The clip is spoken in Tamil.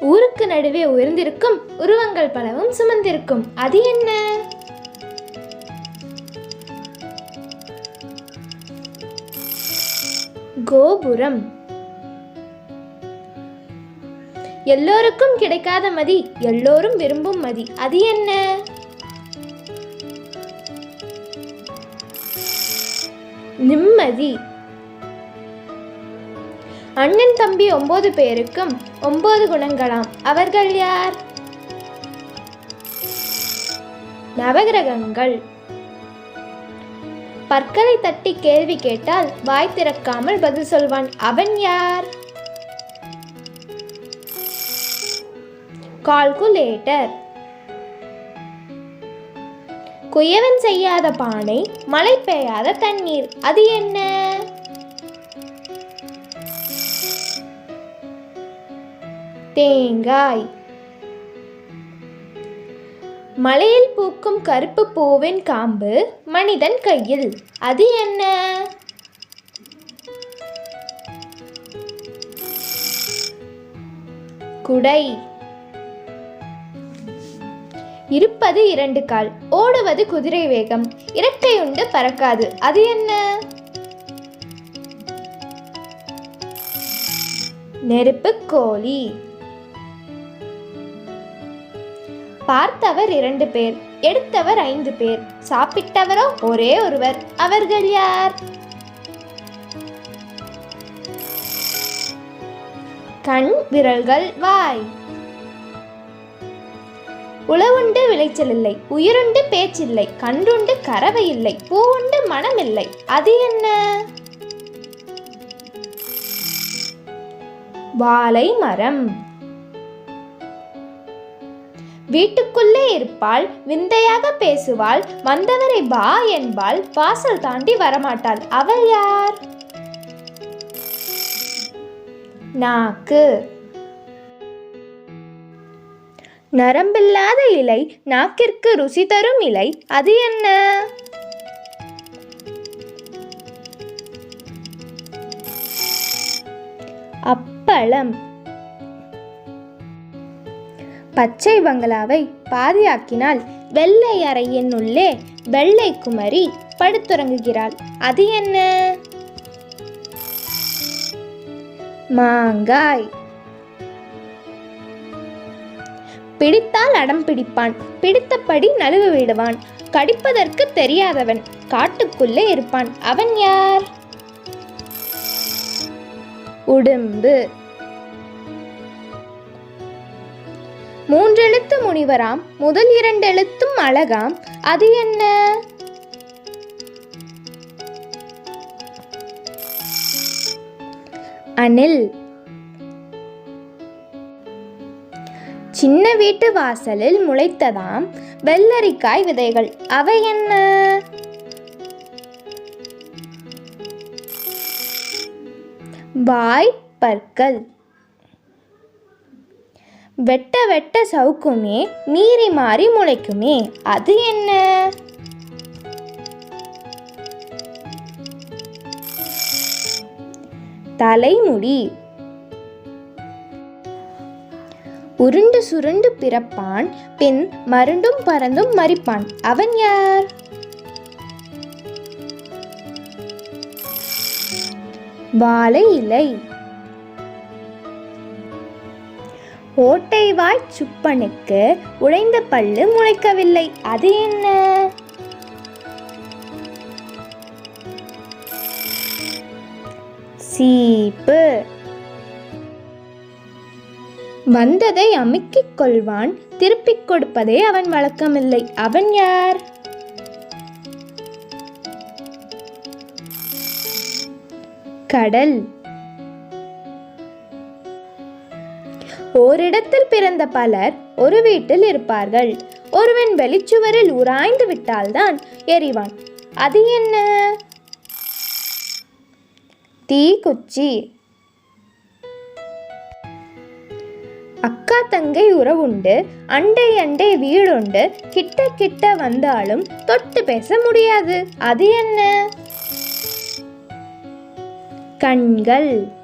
ஊருக்கு நடுவே உயர்ந்திருக்கும் உருவங்கள் பலவும் சுமந்திருக்கும். அது என்ன? கோபுரம். எல்லோருக்கும் கிடைக்காத மதி எல்லோரும் விரும்பும் மதி. அது என்ன? நிம்மதி. அண்ணன் தம்பி ஒன்பது பேருக்கும் ஒன்பது குணங்களாம். அவர்கள் யார்? நவகிரகங்கள். பற்களை தட்டி கேள்வி கேட்டால் வாய் திறக்காமல் பதில் சொல்வான். அவன் யார்? கால்குலேட்டர். குயவன் செய்யாத பானை மழை பெய்யாத தண்ணீர். அது என்ன? தேங்காய். மலையில் பூக்கும் கருப்பு பூவின் காம்பு மனிதன் கையில். அது என்ன? குடை. இருப்பது இரண்டு கால் ஓடுவது குதிரை வேகம் இறக்கையுண்டு பறக்காது. அது என்ன? நெருப்பு கோழி. பார்த்தவர் இரண்டு பேர் எடுத்தவர் ஐந்து பேர் சாப்பிட்டவரோ ஒரே ஒருவர் அவர்கள் யார்? கண் விரல்கள் வாய். உளவுண்டு விளைச்சல் இல்லை உயிருண்டு பேச்சில்லை கண்டுண்டு கறவை இல்லை பூவுண்டு மனமில்லை அது என்ன? வாழை மரம். வீட்டுக்குள்ளே இருப்பாள் விந்தையாக பேசுவாள் வந்தவரை வா என்பாள் வாசல் தாண்டி வரமாட்டாள். அவள் யார்? நாக்கு. நரம்பில்லாத இலை நாக்கிற்கு ருசி தரும் இலை அது என்ன? அப்பளம். பச்சை பங்களாவை பாதியாக்கினால் வெள்ளை அறையின் உள்ளே வெள்ளை குமரி படுத்துறங்குகிறாள் அது என்ன? மாங்காய். பிடித்தால் அடம் பிடிப்பான். பிடித்தபடி நழுவு விடுவான். கடிப்பதற்கு தெரியாதவன் காட்டுக்குள்ளே இருப்பான். அவன் யார்? உடும்பு. மூன்றெழுத்து முனிவராம் முதல் இரண்டெழுத்தும் அழகாம். அது என்ன? அணில் சின்ன வீட்டு வாசலில் முளைத்ததாம் வெள்ளரிக்காய் விதைகள். அவை என்ன? வாய் பற்கள் வெட்ட வெட்ட சவுக்குமே மீறி மாறி முளைக்குமே அது என்ன? தலைமுடி. உருண்டு சுருண்டு பிறப்பான் பின் மருண்டும் பறந்தும் மறிப்பான். அவன் யார்? வாழை இலை. ஓட்டை வாய் சுப்பனுக்கு உடைந்த பல்லு முளைக்கவில்லை. அது என்ன? சீப்பு. வந்ததை அமுக்கிக் கொள்வான் திருப்பிக் கொடுப்பதே அவன் வழக்கமில்லை. அவன் யார்? கடல். ஓரிடத்தில் பிறந்த பலர் ஒரு வீட்டில் இருப்பார்கள். ஒருவன் வெளிச்சுவரில் உராய்ந்து விட்டால்தான் எரிவான். அது என்ன? தீக்குச்சி. அக்கா தங்கை உறவுண்டு அண்டை அண்டை வீடுண்டு கிட்ட கிட்ட வந்தாலும் தொட்டு பேச முடியாது. அது என்ன? கண்கள்.